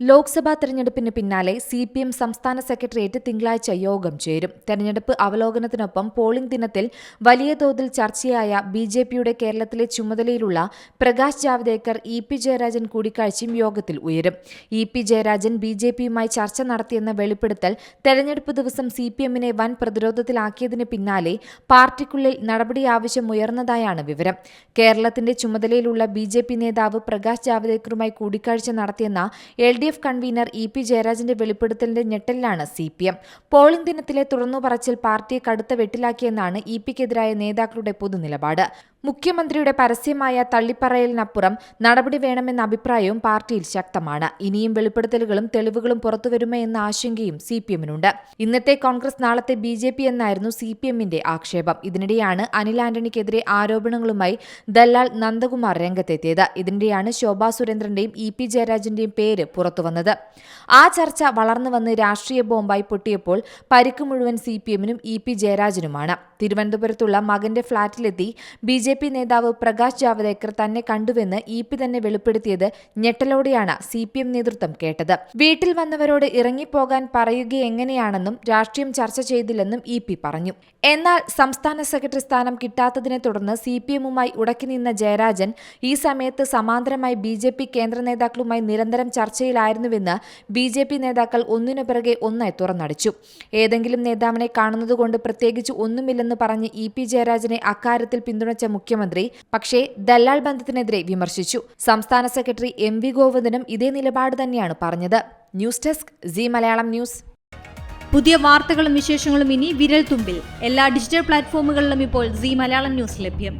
ലോക്സഭാ തെരഞ്ഞെടുപ്പിന് പിന്നാലെ C P M സംസ്ഥാന സെക്രട്ടേറിയറ്റ് തിങ്കളാഴ്ച യോഗം ചേരും. തെരഞ്ഞെടുപ്പ് അവലോകനത്തിനൊപ്പം പോളിംഗ് ദിനത്തിൽ വലിയ തോതിൽ ചർച്ചയായ ബി ജെ പിയുടെ കേരളത്തിലെ ചുമതലയിലുള്ള പ്രകാശ് ജാവ്ദേക്കർ ഇ പി ജയരാജൻ കൂടിക്കാഴ്ചയും യോഗത്തിൽ ഉയരും. E P Jayarajan B J പിയുമായി ചർച്ച നടത്തിയെന്ന വെളിപ്പെടുത്തൽ തെരഞ്ഞെടുപ്പ് ദിവസം സി പി എമ്മിനെ വൻ പ്രതിരോധത്തിലാക്കിയതിന് പിന്നാലെ പാർട്ടിക്കുള്ളിൽ നടപടി ആവശ്യം ഉയർന്നതായാണ് വിവരം. കേരളത്തിന്റെ ചുമതലയിലുള്ള ബി നേതാവ് പ്രകാശ് ജാവ്ദേക്കറുമായി കൂടിക്കാഴ്ച നടത്തിയെന്ന L D F convener E P ജയരാജന്റെ വെളിപ്പെടുത്തലിന്റെ ഞെട്ടലിലാണ് സിപിഎം പോളിംഗ് ദിനത്തിലെ തുറന്നുപറച്ചിൽ പാർട്ടിയെ കടുത്ത വെട്ടിലാക്കിയെന്നാണ് ഇ പിക്കെതിരായ നേതാക്കളുടെ പൊതുനിലപാട്. മുഖ്യമന്ത്രിയുടെ പരസ്യമായ തള്ളിപ്പറയലിനപ്പുറം നടപടി വേണമെന്ന അഭിപ്രായവും പാർട്ടിയിൽ ശക്തമാണ്. ഇനിയും വെളിപ്പെടുത്തലുകളും തെളിവുകളും പുറത്തുവരുമോ എന്ന ആശങ്കയും സിപിഎമ്മിനുണ്ട് ഇന്നത്തെ കോൺഗ്രസ് നാളത്തെ ബി ജെ പി എന്നായിരുന്നു സിപിഎമ്മിന്റെ ആക്ഷേപം. ഇതിനിടെയാണ് അനിൽ ആന്റണിക്കെതിരെ ആരോപണങ്ങളുമായി ദല്ലാൽ നന്ദകുമാർ രംഗത്തെത്തിയത്. ഇതിനിടെയാണ് ശോഭാ സുരേന്ദ്രന്റെയും ഇ പി ജയരാജന്റെയും പേര് പുറത്തുവന്നത്. ആ ചർച്ച വളർന്നു വന്ന് രാഷ്ട്രീയ ബോംബായി പൊട്ടിയപ്പോൾ പരിക്ക് മുഴുവൻ സി പി എമ്മിനും ഇ പി ജയരാജനുമാണ്. തിരുവനന്തപുരത്തുള്ള മകന്റെ ഫ്ളാറ്റിലെത്തി ബി ജെ പി നേതാവ് പ്രകാശ് ജാവദേക്കർ തന്നെ കണ്ടുവെന്ന് ഇ പി തന്നെ വെളിപ്പെടുത്തിയത് ഞെട്ടലോടെയാണ് സി പി എം നേതൃത്വം കേട്ടത്. വീട്ടിൽ വന്നവരോട് ഇറങ്ങിപ്പോകാൻ പറയുക എങ്ങനെയാണെന്നും രാഷ്ട്രീയം ചർച്ച ചെയ്തില്ലെന്നും ഇ പി പറഞ്ഞു. എന്നാൽ സംസ്ഥാന സെക്രട്ടറി സ്ഥാനം കിട്ടാത്തതിനെ തുടർന്ന് സി പി എമ്മുമായി ഉടക്കി നിന്ന ജയരാജൻ ഈ സമയത്ത് സമാന്തരമായി ബി ജെ പി കേന്ദ്ര നേതാക്കളുമായി നിരന്തരം ചർച്ചയിലായിരുന്നുവെന്ന് ബി ജെ പി നേതാക്കൾ ഒന്നിനു പിറകെ ഒന്നായി തുറന്നടിച്ചു. ഏതെങ്കിലും നേതാവിനെ കാണുന്നതുകൊണ്ട് പ്രത്യേകിച്ച് ഒന്നുമില്ലെന്ന് പറഞ്ഞ് ഇ പി ജയരാജനെ അക്കാര്യത്തിൽ പിന്തുണച്ച മുഖ്യമന്ത്രി പക്ഷേ ദല്ലാൽ ബന്ധത്തിനെതിരെ വിമർശിച്ചു. സംസ്ഥാന സെക്രട്ടറി എം വി ഗോവിന്ദനും ഇതേ നിലപാട് തന്നെയാണ് പറഞ്ഞത്. News desk Zee Malayalam news. പുതിയ വാർത്തകളും വിശേഷങ്ങളും ഇനി വിരൽ തുമ്പിൽ എല്ലാ ഡിജിറ്റൽ പ്ലാറ്റ്ഫോമുകളിലും ഇപ്പോൾ സി മലയാളം ന്യൂസ് ലഭ്യം.